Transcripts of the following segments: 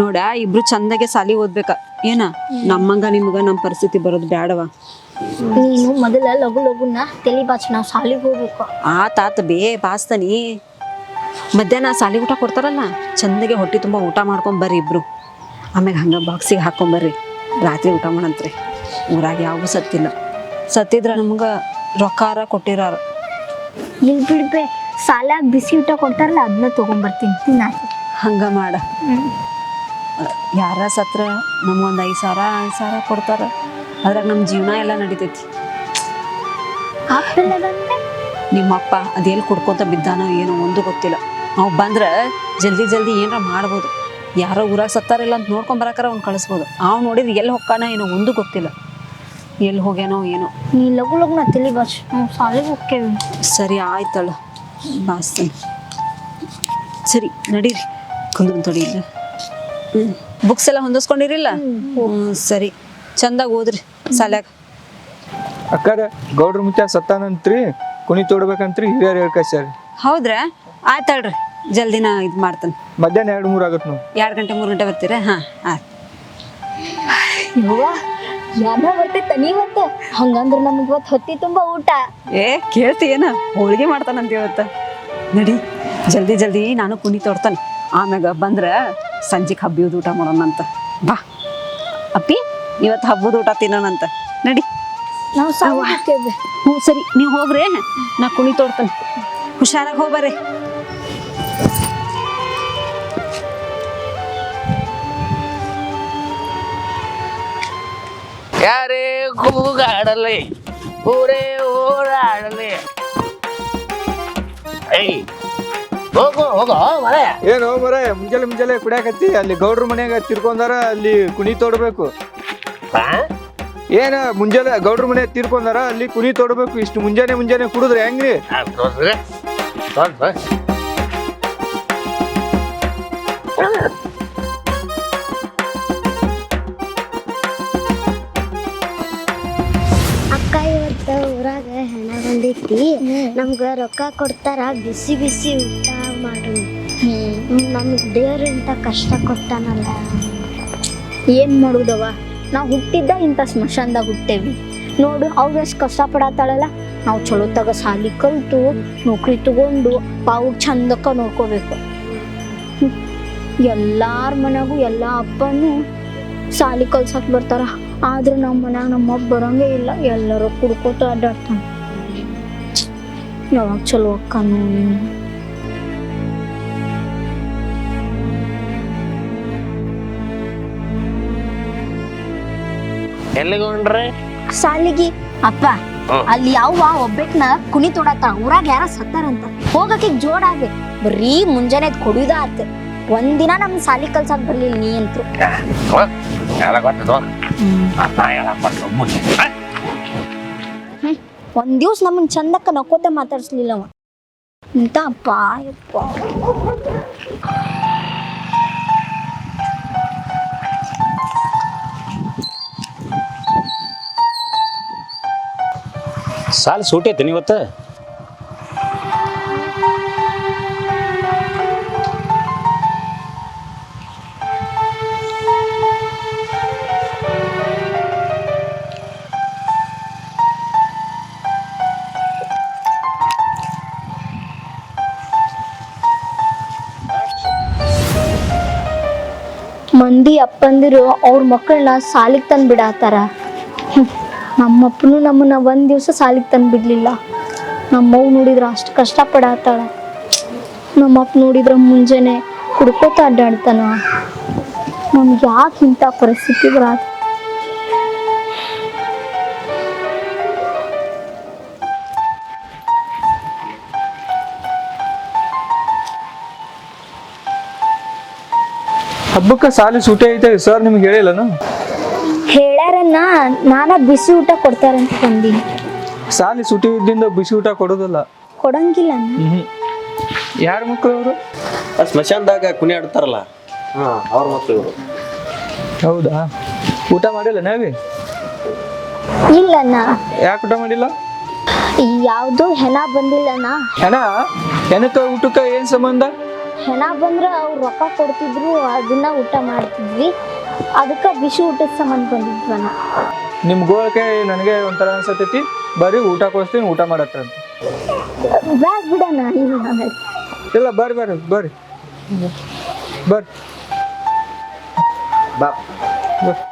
ನೋಡ ಇಬ್ರು ಚಂದಾಗೆ ಸಾಲಿ ಓದ್ಬೇಕ. ಏನ? ನಮ್ಮಂಗ ನಿಮ್ಗ ನಮ್ಮ ಪರಿಸ್ಥಿತಿ ಬರೋದು ಬ್ಯಾಡವ. ನೀನು ಮೊದಲ ಲಘು ಲಘುನ ತಲಿ ಬಾಚ್ ನಾವು ಸಾಲಿಗೆ ಹೋಗ್ಬೇಕು. ಆ ತಾತ ಬೇ ಬಾಸ್ತಾನಿ. ಮಧ್ಯಾಹ್ನ ಸಾಲಿ ಊಟ ಕೊಡ್ತಾರಲ್ಲ ಚಂದಗೆ ಹೊಟ್ಟೆ ತುಂಬಾ ಊಟ ಮಾಡ್ಕೊಂಡ್ ಬರ್ರಿ ಇಬ್ರು. ಆಮ್ಯಾಗ ಹಂಗ ಬಾಕ್ಸಿಗೆ ಹಾಕೊಂಬರ್ರಿ ರಾತ್ರಿ ಊಟ ಮಾಡಂತ್ರಿ. ಊರಾಗ ಯಾವಾಗೂ ಸತ್ತಿಲ್ಲ. ಸತ್ತಿದ್ರ ನಮ್ಗ ರೊಕ್ಕಾರ ಕೊಟ್ಟಿರಾರ. ಇಲ್ಲಿ ಬಿಡ್ಬೇ ಸಾಲ ಬಿಸಿ ಊಟ ಕೊಡ್ತಾರಲ್ಲ ಅದನ್ನ ತೊಗೊಂಬರ್ತೀನಿ ತಿನ್ನ ಹಂಗ ಮಾಡ. ಯಾರ ಸತ್ರ ನಮಗೊಂದು ಐದು ಸಾವಿರ ಐದು ಸಾವಿರ ಕೊಡ್ತಾರೆ. ಅದ್ರಾಗ ನಮ್ಮ ಜೀವನ ಎಲ್ಲ ನಡಿತೈತಿ. ನಿಮ್ಮಪ್ಪ ಅದೇನು ಕುಡ್ಕೊತ ಬಿದ್ದಾನೋ ಏನೋ ಒಂದು ಗೊತ್ತಿಲ್ಲ. ನಾವು ಬಂದ್ರೆ ಜಲ್ದಿ ಜಲ್ದಿ ಏನಾರ ಮಾಡ್ಬೋದು. ಯಾರೋ ಊರಾಗ ಸತ್ತಾರಿಲ್ಲ ಅಂತ ನೋಡ್ಕೊಂಡ್ ಬರಾಕರ ಅವ್ನು ಕಳಿಸ್ಬೋದು. ಅವ್ನು ನೋಡಿದ್ರೆ ಎಲ್ಲಿ ಹೊಕ್ಕಾನ ಏನೋ ಒಂದು ಗೊತ್ತಿಲ್ಲ. ಎಲ್ಲಿ ಹೋಗ್ಯಾನೋ ಏನೋ. ನೀ ಲಘು ನಾ ತಲಿ ಬಾಚ್ ನಾವು ಸಾಲಿಗೆ ಹೋಗ್ತೇವೆ ಸರಿ ಆಯ್ತಳ. ಬಾಸ್ತೀನಿ ಸರಿ ನಡೀರಿ. ಕುಂದ್ರ ತೊಡಿ ಇಲ್ಲ. ಹ್ಞೂ ಬುಕ್ಸ್ ಎಲ್ಲ ಹೊಂದಿಸ್ಕೊಂಡಿರಿಲ್ಲ? ಹ್ಞೂ ಸರಿ. ಚಂದಾಗ ಓದ್ರಿ ಸಾಲ್ಯಾಗ. ಅಕ್ಕಾರ ಗೌಡ್ರ ಮುತ್ಯ ಸತ್ತಾನಂತ್ರಿ ಕುಣಿ ತೋಡ್ಬೇಕಂತ್ರಿ ಹಿರಿಯರು ಸರ್. ಹೌದ್ರಾ? ಆಯ್ತಳ್ರಿ ಜಲ್ದಿನ ಇದು ಮಾಡ್ತಾನೆ. ಮಧ್ಯಾಹ್ನ ಎರಡು ಮೂರು ಆಗತ್ತೆ ನೋಡಿ. ಎರಡು ಗಂಟೆ ಮೂರು ಗಂಟೆ ಬರ್ತೀರಾ? ಹಾಂ ಆಯ್ತು. ಬರ್ತೈತ ನೀವತ್ತ? ಹಂಗಂದ್ರ ನಮ್ಗೆ ಇವತ್ತು ಹೊತ್ತಿ ತುಂಬಾ ಊಟ. ಏ ಕೇಳ್ತಿ ಏನ? ಹೋಳಿಗೆ ಮಾಡ್ತಾನಂತ ಇವತ್ತ. ನಡಿ ಜಲ್ದಿ ಜಲ್ದಿ ನಾನು ಕುಣಿ ತೋಡ್ತಾನೆ. ಆಮ್ಯಾಗ ಬಂದ್ರ ಸಂಜೆಗೆ ಹಬ್ಬಿದ ಊಟ ಮಾಡೋಣಂತ. ಬಾ. ಅಪ್ಪಿ ಇವತ್ತು ಹಬ್ಬದ ಊಟ ತಿನ್ನೋಣಂತ. ನಡಿ. ನಾವು ಹ್ಞೂ ಸರಿ. ನೀವು ಹೋಗ್ರಿ. ನಾ ಕುಣಿ ತೋಡ್ತಾನೆ. ಹುಷಾರಾಗಿ ಹೋಗ್ಬರ್ರಿ ಯಾರೇ ಕೂಗಾಡಲಿ ಊರೇ ಓಡಾಡಲಿ. ಏಯ್ ಹೋಗು ಹೋಗೋ ಮರೆ. ಏನು ಮರೆ ಮುಂಜಾನೆ ಮುಂಜಾನೆ ಕುಡಿಯಾಕತ್ತಿ ಅಲ್ಲಿ ಗೌಡ್ರ ಮನ್ಯಾಗ ತಿರ್ಕೊಂಡಾರ ಅಲ್ಲಿ ಕುಣಿ ತೋಡ್ಬೇಕು. ಏನ ಮುಂಜಾನೆ ಗೌಡ್ರ ಮನೆ ತಿರ್ಕೊಂಡಾರ ಅಲ್ಲಿ ಕುಣಿ ತೋಡ್ಬೇಕು. ಇಷ್ಟು ಮುಂಜಾನೆ ಮುಂಜಾನೆ ಕುಡಿದ್ರೆ ಹೆಂಗ್ರಿ? ಅಕ್ಕ ಇವತ್ತ ಊರಾಗ ಹೆಣ ಬಂದೈತಿ. ನಮ್ಗ ರೊಕ್ಕ ಕೊಡ್ತಾರ ಬಿಸಿ ಬಿಸಿ ಊಟ. ಮಾಡು. ನಮ್ಗೆ ದೇವ್ರು ಇಂಥ ಕಷ್ಟ ಕೊಟ್ಟಾನಲ್ಲ. ಏನ್ ಮಾಡುದವ ನಾವು ಹುಟ್ಟಿದ್ದ ಇಂಥ ಸ್ಮಶಾನದಾಗ ಹುಟ್ಟೇವಿ. ನೋಡು ಅವ್ರು ಎಷ್ಟು ಕಷ್ಟಪಡತ್ತಾಳಲ್ಲ ನಾವು ಚಲೋತಾಗ ಸಾಲಿ ಕಲ್ತು ನೌಕರಿ ತಗೊಂಡು ಪಾವು ಚಂದಕ್ಕ ನೋಡ್ಕೋಬೇಕು. ಎಲ್ಲಾರ ಮನೆಗೂ ಎಲ್ಲ ಅಪ್ಪನೂ ಸಾಲಿ ಕಲ್ಸಕ್ ಬರ್ತಾರ. ಆದ್ರೆ ನಮ್ಮ ಮನ್ಯಾಗ ನಮ್ಮ ಅಪ್ಪ ಬರಂಗೇ ಇಲ್ಲ. ಎಲ್ಲರೂ ಕುಡ್ಕೋತ ಅಡ್ಡಾಡ್ತಾನೆ. ಯಾವಾಗ ಚಲೋ ಅಕ್ಕನು ಎಲ್ಲಿಗೆ ಹೊಂಡ್ರಿ ಸಾಲಿಗಿ. ಅಪ್ಪ ಅಲ್ಲಿ ಯಾವ ಒಬ್ಬೆಟ್ನ ಕುಣಿ ತೊಡತ್ತ ಊರಾಗ ಯಾರ ಸತ್ತಾರಂತ. ಹೋಗಕ್ಕೆ ಜೋಡಾಗೆ ಬರೀ ಮುಂಜಾನೆ ಕೊಡುದ ಆತ. ಒಂದಿನ ನಮ್ ಸಾಲಿ ಕಲ್ಸಾಕ್ ಬರ್ಲಿಲ್ಲ ನೀ ಅಂತು. ಒಂದ್ ದಿವ್ಸ ನಮ್ಮನ್ ಚಂದಕ್ಕ ನಕ್ಕೋತ ಮಾತಾಡ್ಸ್ಲಿಲ್ಲ ಅವ. ಇಂತ ಅಪ್ಪ ಯಪ್ಪ. ಸಾಲ ಸೂಟೈತೆ ನೀವತ್ತು ಮಂದಿ ಅಪ್ಪಂದಿರು ಅವ್ರ ಮಕ್ಕಳನ್ನ ಸಾಲಿಗೆ ತಂದು ಬಿಡಾತಾರ. ನಮ್ಮಪ್ಪನು ನಮ್ಮನ್ನ ಒಂದ್ ದಿವಸ ಸಾಲಿಗೆ ತಂದು ಬಿಡ್ಲಿಲ್ಲ. ನಮ್ಮವ್ ನೋಡಿದ್ರ ಅಷ್ಟು ಕಷ್ಟಪಡಾತಾಳ. ನಮ್ಮಪ್ಪ ನೋಡಿದ್ರ ಮುಂಜಾನೆ ಕುಡ್ಕೋತ ಅಡ್ಡಾಡ್ತಾನ. ನಮ್ಗೆ ಯಾಕೆ ಇಂಥ ಪರಿಸ್ಥಿತಿ ಬರಾತ? ಹಬ್ಬಕ್ಕ ಸಾಲಿ ಸೂಟಿ ಐತೆ ಸರ್ ನಿಮ್ಗೆ ಹೇಳಿಲ್ಲನು? ಹೇಳ್ಯಾರನ್ನ ನಾನ ಬಿಸಿ ಊಟ ಕೊಡ್ತಾರಂತ ಬಂದೀನಿ ಸಾಲಿ ಸುಟಿ ಇದ್ದಿಂದ ಬಿಸಿ ಊಟ ಕೊಡೋದಿಲ್ಲ? ಕೊಡಂಗಿಲ್ಲ ಅಣ್ಣ. ಯಾರ ಮಕ್ಕಳು ಅವರು ಆ ಸ್ಮಶಾನದಾಗ ಕುಣಿ ಆಡ್ತಾರಲ್ಲ ಹಾ ಅವ್ರ ಮಕ್ಳು ಇವರು. ಹೌದಾ? ಊಟ ಮಾಡಿಲ್ಲ ನಾವೇ? ಇಲ್ಲಣ್ಣ ಯಾಕೆ ಊಟ ಮಾಡಿಲ್ಲ? ಯಾವ್ದು ಹೆಣ ಬಂದಿಲ್ಲಣ್ಣ ಹೆಣ? ಹೆಣಕ ಊಟಕ್ಕ ಏನ್ ಸಂಬಂಧ? ಹೆಣ ಬಂದ್ರೆ ಅವ್ರು ರೊಕ್ಕ ಕೊಡ್ತಿದ್ರು ಅದನ್ನ ಊಟ ಮಾಡ್ತಿದ್ವಿ. ಅದಕ್ಕೆ ಬಿಸಿ ಊಟದ ಸಂಬಂಧ ಬಂದಿದ್ವನ ನಿಮ್ಮ ಗೋಳಕ್ಕೆ ನನಗೆ ಒಂಥರ ಅನ್ಸತೈತಿ ಬರೀ ಊಟ ಕೊಡಿಸ್ತೀನಿ ಊಟ ಮಾಡತ್ತೆ ಅಂತ. ಬ್ಯಾಗ್ ಬಿಡೋಣ ಇಲ್ಲ ಬರ್ರಿ ಬರ್ರಿ ಬರ್ರಿ. ಬರ್ರಿ. ಬಾ. ಬರ್ರಿ.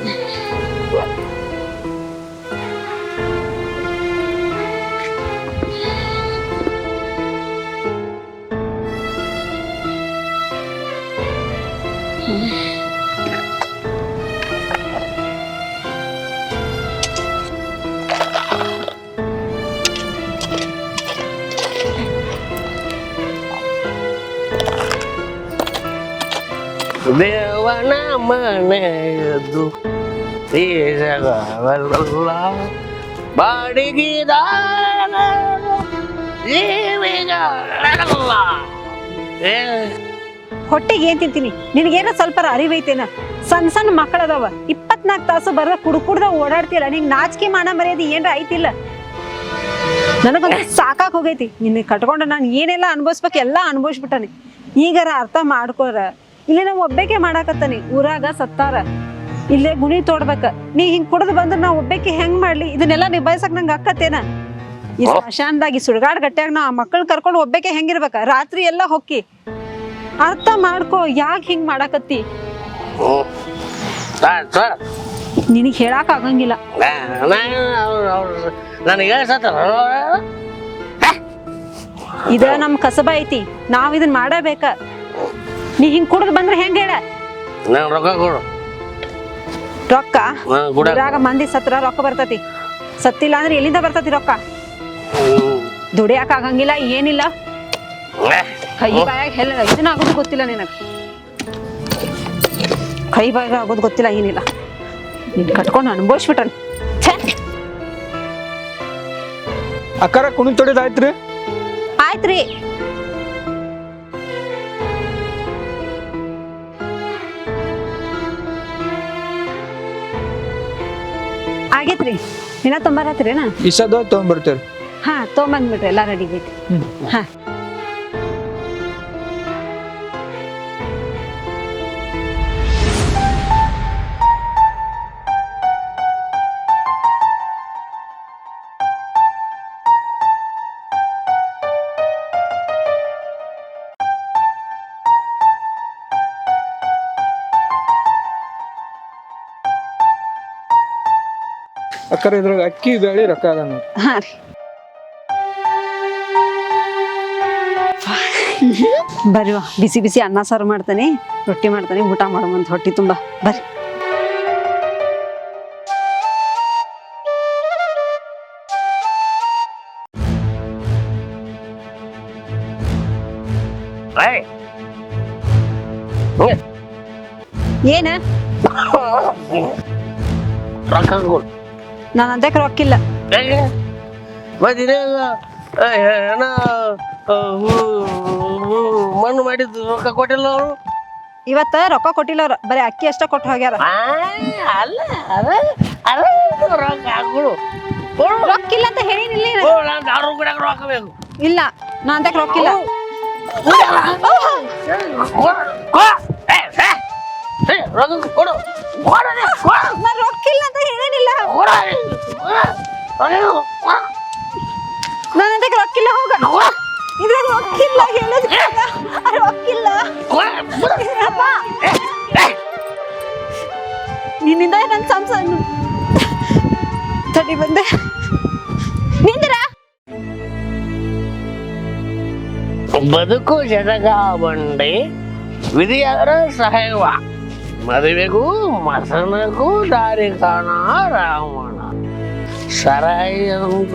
嗯。ಮನೆಯದು. ದೇಶಗಳಲ್ಲ ಜೀವಿಗಳಲ್ಲ ಹೊಟ್ಟೆಗೆ ಏನ್ ತಿಂತೀನಿ? ನಿನಗೇನ ಸ್ವಲ್ಪ ಅರಿವೈತೇನ? ಸಣ್ಣ ಸಣ್ಣ ಮಕ್ಕಳದಾವ. ಇಪ್ಪತ್ನಾಲ್ಕು ತಾಸು ಬರೋ ಕುಡ್ ಕುಡ್ದ ಓಡಾಡ್ತಿಲ್ಲ ನಿಂಗೆ ನಾಚಿಕೆ ಮಾನ ಮರ್ಯಾದೆ ಏನ್ರ ಆಯ್ತಿಲ್ಲ ನನಗೊಂದು ಸಾಕಾಕ್ ಹೋಗೈತಿ. ನಿನ್ನ ಕಟ್ಕೊಂಡು ನಾನು ಏನೆಲ್ಲ ಅನ್ಭವಿಸ್ಬೇಕು ಎಲ್ಲ ಅನುಭವಿಸ್ಬಿಟ್ಟಾನೆ. ಈಗಾರ ಅರ್ಥ ಮಾಡ್ಕೋರ. ಇಲ್ಲಿ ನಾವು ಒಬ್ಬಾಕೆ ಮಾಡಾಕತ್ತಾನಿ ಊರಾಗ ಸತ್ತಾರ. ಇಲ್ಲೇ ಗುಣಿ ತೋಡ್ಬೇಕ. ನೀ ಹಿಂಗ್ ಕುಡ್ದು ಬಂದ್ರೆ ನಾ ಒಬ್ಬಾಕೆ ಹೆಂಗ್ ಮಾಡ್ಲಿ? ಇದನ್ನೆಲ್ಲ ನಿಭಾಯಿಸಕ್ ನಂಗೆ ಅಕ್ಕತ್ತೇನ ಈ ಸ್ಮಶಾನದಾಗಿ ಸುಡಗಾಡ್ ಗಟ್ಟಿಯಾಗ ನಾ ಮಕ್ಕಳು ಕರ್ಕೊಂಡು ಒಬ್ಬಾಕೆ ಹೆಂಗಿರ್ಬೇಕ? ರಾತ್ರಿ ಎಲ್ಲ ಹೊಕ್ಕಿ. ಅರ್ಥ ಮಾಡ್ಕೋ ಯಾಕೆ ಹಿಂಗ್ ಮಾಡಾಕತ್ತಿ? ನಿನಗೆ ಹೇಳಾಕ ಆಗಂಗಿಲ್ಲ. ಇದ ನಮ್ ಕಸಬ ಐತಿ. ನಾವ್ ಇದನ್ ಮಾಡಬೇಕ. ನೀ ಹಿಂಗ್ ಕುಡ್ದು ಬಂದ್ರೆ ಹೆಂಗ ಹೇಳ? ರೊಕ್ಕ ಕೊಡು. ರೊಕ್ಕ? ಊರಾಗ ಮಂದಿ ಸತ್ರ ರೊಕ್ಕ ಬರ್ತತಿ. ಸತ್ತಿಲ್ಲ ಅಂದ್ರೆ ಎಲ್ಲಿಂದ ಬರ್ತತಿ ರೊಕ್ಕ? ದುಡಿಯಾಕ ಆಗಂಗಿಲ್ಲ ಏನಿಲ್ಲ. ಕೈ ಬಾಯಾಗ ಹೆಲ್ಲ ಇದನ್ನ ಆಗೋದು ಗೊತ್ತಿಲ್ಲ ನಿನಗ. ಕೈ ಬಾಯಾಗ ಆಗೋದು ಗೊತ್ತಿಲ್ಲ ಏನಿಲ್ಲ. ನೀನ್ ಕಟ್ಕೊಂಡು ಅನುಭವಿಸ್ಬಿಟ್ಟನ್ ಛೆ! ಅಕ್ಕಾರ ಕುಣಿ ತೊಡಿದಾಯ್ತ್ರಿ ಆಯ್ತ್ರಿ. ಆಗೇತ್ರಿ ಇನ್ನ ಏನ ಇಷ್ಟ ತೊಗೊಂಬರ್ತೇವ್ರಿ ಹಾ ತೊಗೊಂಡ್ಬಂದ್ಬಿಡ್ರಿ ಎಲ್ಲ ರೆಡಿ ಹ್ಮ್. ಹಾ. ಅಕ್ಕಾರ ಇದ್ರಾಗ ಅಕ್ಕಿ ಬೇಳೆ ರೊಕ್ಕ ಅದ ಹಾ ರೀ. ಬರ್ರಿ ವಾ, ಬಿಸಿ ಬಿಸಿ ಅನ್ನ ಸಾರು ಮಾಡ್ತಾನೆ ರೊಟ್ಟಿ ಮಾಡ್ತಾನೆ ಊಟ ಮಾಡುವಂತ ಹೊಟ್ಟಿ ತುಂಬಾ. ಬರ್ರಿ. ಏನ? ರೊಕ್ಕ ಕೊಡು ನಾನು ಅದಕ್ಕೆ ರೊಕ್ಕಿಲ್ಲ ಹೇಗೆ ಮತ್ತೆ ಇದೇಗ ಏನ ಮಣ್ಣು ಮಾಡಿದ್ದು ರೊಕ್ಕ ಕೊಟ್ಟಿಲ್ಲ ಅವರು? ಇವತ್ತ ರೊಕ್ಕ ಕೊಟ್ಟಿಲ್ಲ ಅವ್ರು. ಬರೀ ಅಕ್ಕಿ ಅಷ್ಟ ಕೊಟ್ಟು ಹೋಗ್ಯಾರ. ಅಲ್ಲ ಅದ ಅದ ರೊಕ್ಕ ರೊಕ್ಕಿಲ್ಲ ಅಂತ ಹೇಳಿನಿಲ್ಲ? ನಾನು. ದಾರು ಕೂಡ ರೊಕ್ಕ ಬೇಕು. ಇಲ್ಲ ನಾ ಅದಕ್ಕೆ ರೊಕ್ಕಿಲ್ಲ ರೊಕ್ಕ ಕೊಡು. ಕೊಡು ಕೊಡು. ನಾ ರೊಕ್ಕಿಲ್ಲ ಅಂತ ಹೇಳಿನಿಲ್ಲ. ನಾನು ಅದಕ್ಕೆ ರೊಕ್ಕಿಲ್ಲ ಹೋಗ. ಇದ್ರಾಗ ರೊಕ್ಕಿಲ್ಲ ಹೇಳೋದ್ ಕೇಳ. ರೊಕ್ಕಿಲ್ಲ. ಅಪ್ಪ, ನಿನ್ನಿಂದ ನನ್ನ ಸಂಸಾರ ತಡಿ ಬಂದೆ. ನಿಂದ್ರ? ಬದುಕು ಜಗಗ ಬಂಡೆ ವಿಧಿಯಾರ ಸಹಾಯವ ಮದುವೆಗೂ ಮಸನಗೂ ದಾರಿ ಕಾಣ రావణ ಸರಾಯಿ ಅಂತ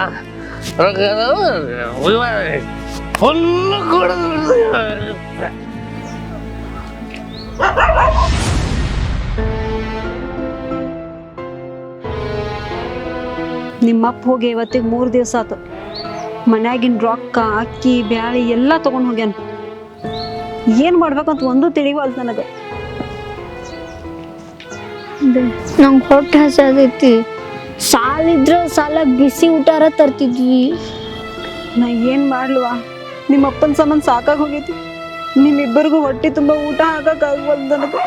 Oh, ಫುಲ್ಲು ಕೊಡೋದು ನಿಮ್ಮಪ್ಪ ಹೋಗಿ ಇವತ್ತಿಗೆ ಮೂರು ದಿವಸ ಆತು. ಮನ್ಯಾಗಿನ ರೊಕ್ಕ, ಅಕ್ಕಿ, ಬ್ಯಾಳಿ ಎಲ್ಲ ತಗೊಂಡ್ ಹೋಗ್ಯಾನ. ಏನ್ ಮಾಡ್ಬೇಕಂತ ಒಂದು ತಿಳಿವಲ್ದು ನನಗೆ. ನಂಗೆ ಹೊಟ್ಟೆ ಹಸದೈತಿ ಸಾಲಿದ್ರ ಸಾಲ ಬಿಸಿ ಊಟಾರ ತರ್ತಿದ್ವಿ. ನಾ ಏನ್ ಮಾಡ್ಲವಾ? ನಿಮ್ಮ ಅಪ್ಪನ ಸಂಬಂಧ ಸಾಕಾಗಿ ಹೋಗೈತಿ. ನಿಮ್ಮಿಬ್ಬರಿಗೂ ಹೊಟ್ಟೆ ತುಂಬಾ ಊಟ ಹಾಕಕ್ ಆಗ್ಬಾರ್ದು ನನಗೆ.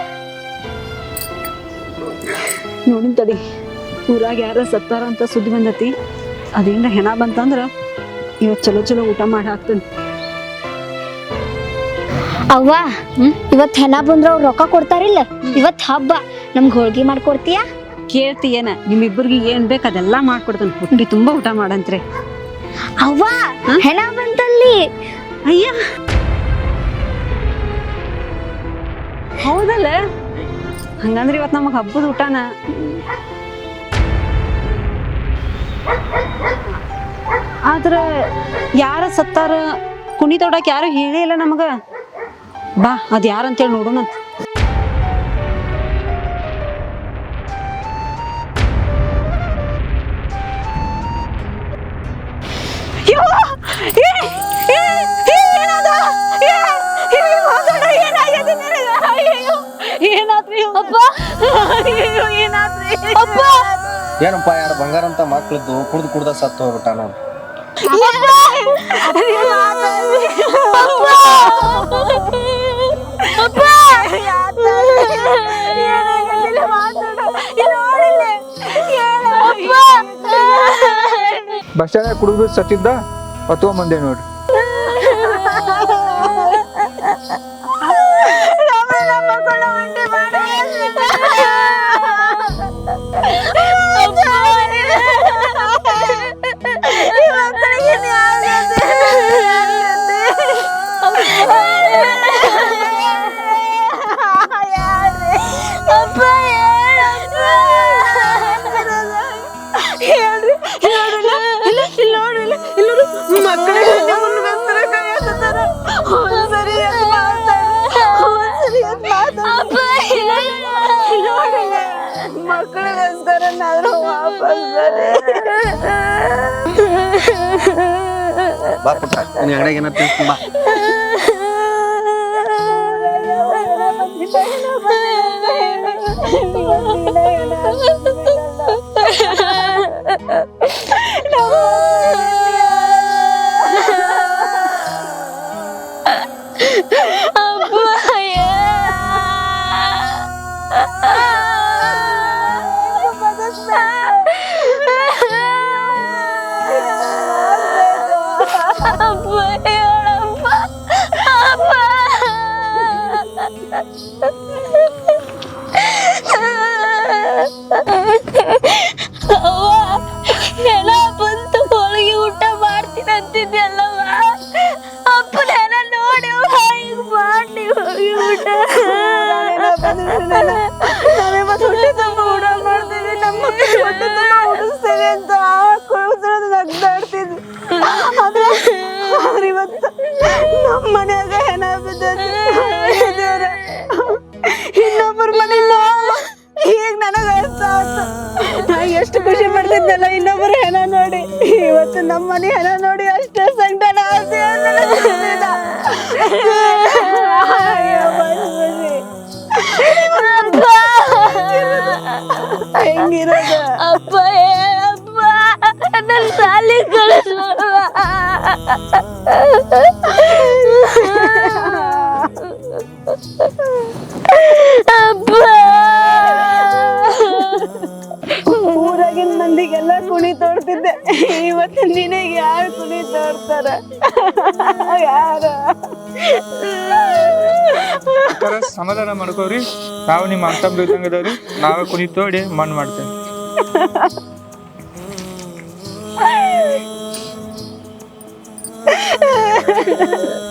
ನೋಡಿನ್ ತಡಿ ಊರಾಗ ಯಾರ ಸತ್ತಾರ ಅಂತ ಸುದ್ದಿ ಬಂದತಿ. ಅದೇನ ಹೆಣ ಬಂತಂದ್ರ ಇವತ್ತು ಚಲೋ ಚಲೋ ಊಟ ಮಾಡಿ ಹಾಕ್ತೀನಿ. ಅವ್ವ ಇವತ್ ಹೆಣ ಬಂದ್ರ ಅವ್ರು ರೊಕ್ಕ ಕೊಡ್ತಾರಿಲ್ಲ. ಇವತ್ ಹಬ್ಬ ನಮ್ಗೆ ಹೋಳ್ಗಿ ಮಾಡ್ಕೊಡ್ತೀಯಾ? ಕೇಳ್ತಿ ಏನ ನಿಮ್ಮಿಬ್ಬರಿಗೆ ಏನ್ ಬೇಕು ಅದೆಲ್ಲ ಮಾಡ್ಕೊಡ್ತಾನೆ. ಹುಟ್ಟಿ ತುಂಬಾ ಊಟ ಮಾಡಂತ್ರಿ. ಅವ್ವ ಹೆಣ ಬಂತಲ್ಲಿ. ಅಯ್ಯ. ಹೌದಲ್ಲ? ಹಂಗಂದ್ರೆ ಇವತ್ತು ನಮಗೆ ಹಬ್ಬದ ಊಟನ? ಆದ್ರ ಯಾರ ಸತ್ತಾರ ಕುಣಿ ತೊಡಕ್ ಯಾರು ಹೇಳೇ ಇಲ್ಲ ನಮಗ. ಬಾ ಅದ್ ಯಾರಂತೇಳಿ ನೋಡೋಣಂತ. ಏನಾದ್ರಿ ಅಪ್ಪ. ಏನಾದ್ರಿ ಅಪ್ಪ. ಏನಪ್ಪ ಯಾರು ಬಂಗಾರ ಅಂತ ಮಕ್ಳದ್ದು ಕುಡ್ದು ಕುಡ್ದ ಸತ್ತು ಹೋಗ್ಬಿಟ್ಟ ನಾನು. ಬಸ್ ಸ್ಟ್ಯಾಂಡ್ ಕುಡಿದು ಸತ್ತಿದ್ದ? ಅಥವಾ ಮಂದೆ ನೋಡ್ರಿ. ಬಾ ಪುಟ್ಟ ನೀನ್ ಅಂಗಡಿಯಾಗ ಏನಾರ ತಿನ್ಸ್ತೀನಿ ಬಾ ಹೆಣ ಬಂತು ಹೋಳಿಗೆ ಊಟ ಮಾಡ್ತೀನಿ ಅಂತಿದ್ಯಲ್ಲವ ಅಪ್ಪನ ಹೆಣ ನೋಡಿ ಈಗ ಮಾಡಿ ಹೋಳಿಗೆ ಊಟ ಊರಾಗಿನ ಮಂದಿಗೆಲ್ಲ ಕುಣಿ ತೋಡ್ತಿದ್ದೆ ಇವತ್ತು ನಿನಗೆ ಯಾರು ಕುಣಿ ತೋಡ್ತಾರ ಯಾರ? ಸಮಾಧಾನ ಮಾಡ್ಕೋರಿ. ನಾವು ನಿಮ್ಮ ಅಂತ ಇದ್ದಂಗೆ ನಾವೇ ಕುಣಿ ತೋಡಿ ಮಣ್ಣು ಮಾಡ್ತೇವೆ. ハハハハ!